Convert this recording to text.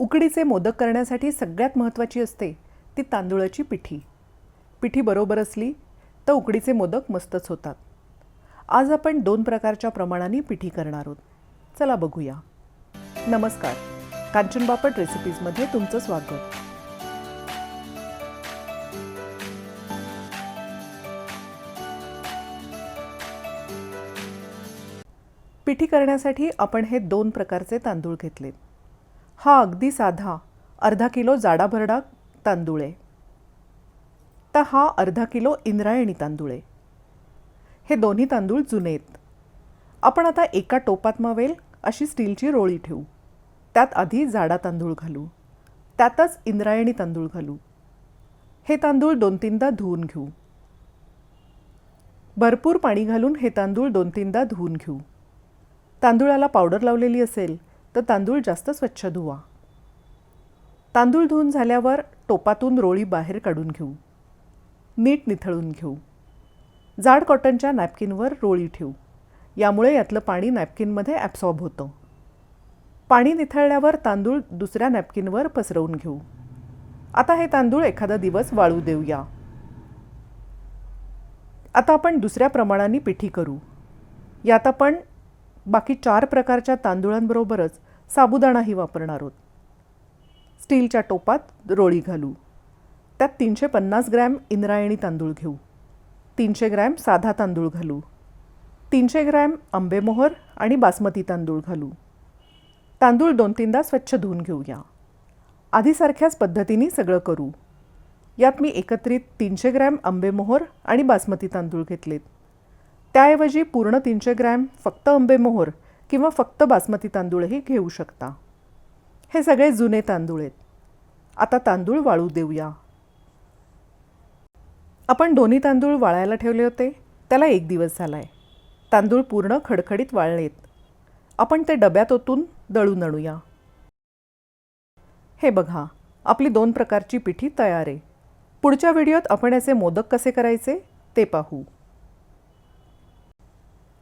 उकडीचे मोदक करण्यासाठी सगळ्यात महत्त्वाची असते ती तांदूळाची पिठी. पिठी बरोबर असली तर उकडीचे मोदक मस्तच होतात. आज आपण दोन प्रकारच्या प्रमाणाने पिठी करणार आहोत. चला बघूया. नमस्कार. कांचन बापट रेसिपीजमध्ये तुमचं स्वागत. पिठी करण्यासाठी आपण हे दोन प्रकारचे तांदूळ घेतलेत. हा अगदी साधा अर्धा किलो जाडाभरडा तांदूळ आहे. तर हा अर्धा किलो इंद्रायणी तांदूळ आहे. हे दोन्ही तांदूळ जुने आहेत. आपण आता एका टोपात मावेल अशी स्टीलची रोळी ठेवू. त्यात आधी जाडा तांदूळ घालू. त्यातच इंद्रायणी तांदूळ घालू. हे तांदूळ दोन तीनदा धुवून घेऊ. भरपूर पाणी घालून हे तांदूळ दोन तीनदा धुवून घेऊ. तांदूळाला पावडर लावलेली असेल तर तांदूळ जास्त स्वच्छ धुवा. तांदूळ धुवून झाल्यावर टोपातून रोळी बाहेर काढून घेऊ. नीट निथळून घेऊ. जाड कॉटनच्या नॅपकिनवर रोळी ठेवू यामुळे यातलं पाणी नॅपकिनमध्ये ॲब्सॉर्ब होतं. पाणी निथळल्यावर तांदूळ दुसऱ्या नॅपकिनवर पसरवून घेऊ. आता हे तांदूळ एखादा दिवस वाळू देऊया. आता आपण दुसऱ्या प्रमाणाने पिठी करू. यात आपण बाकी चार प्रकारच्या तांदूळांबरोबरच साबुदाणाही वापरणार आहोत स्टीलच्या टोपात रोळी घालू. त्यात तीनशे पन्नास ग्रॅम इंद्रायणी तांदूळ घेऊ. तीनशे ग्रॅम साधा तांदूळ घालू. तीनशे ग्रॅम आंबेमोहर आणि बासमती तांदूळ घालू. तांदूळ दोन तीनदा स्वच्छ धुवून घेऊया. आधीसारख्याच पद्धतीने सगळं करू. यात मी एकत्रित तीनशे ग्रॅम आंबेमोहर आणि बासमती तांदूळ घेतलेत. त्याऐवजी पूर्ण तीनशे ग्रॅम फक्त आंबेमोहर किंवा फक्त बासमती तांदूळही घेऊ शकता. हे सगळे जुने तांदूळ आहेत. आता तांदूळ वाळू देऊया. आपण दोन्ही तांदूळ वाळायला ठेवले होते. त्याला एक दिवस झाला आहे तांदूळ पूर्ण खडखडीत वाळलेत. आपण ते डब्यात ओतून दळून आणूया. हे बघा आपली दोन प्रकारची पिठी तयार आहे. पुढच्या व्हिडिओत आपण याचे मोदक कसे करायचे ते पाहू.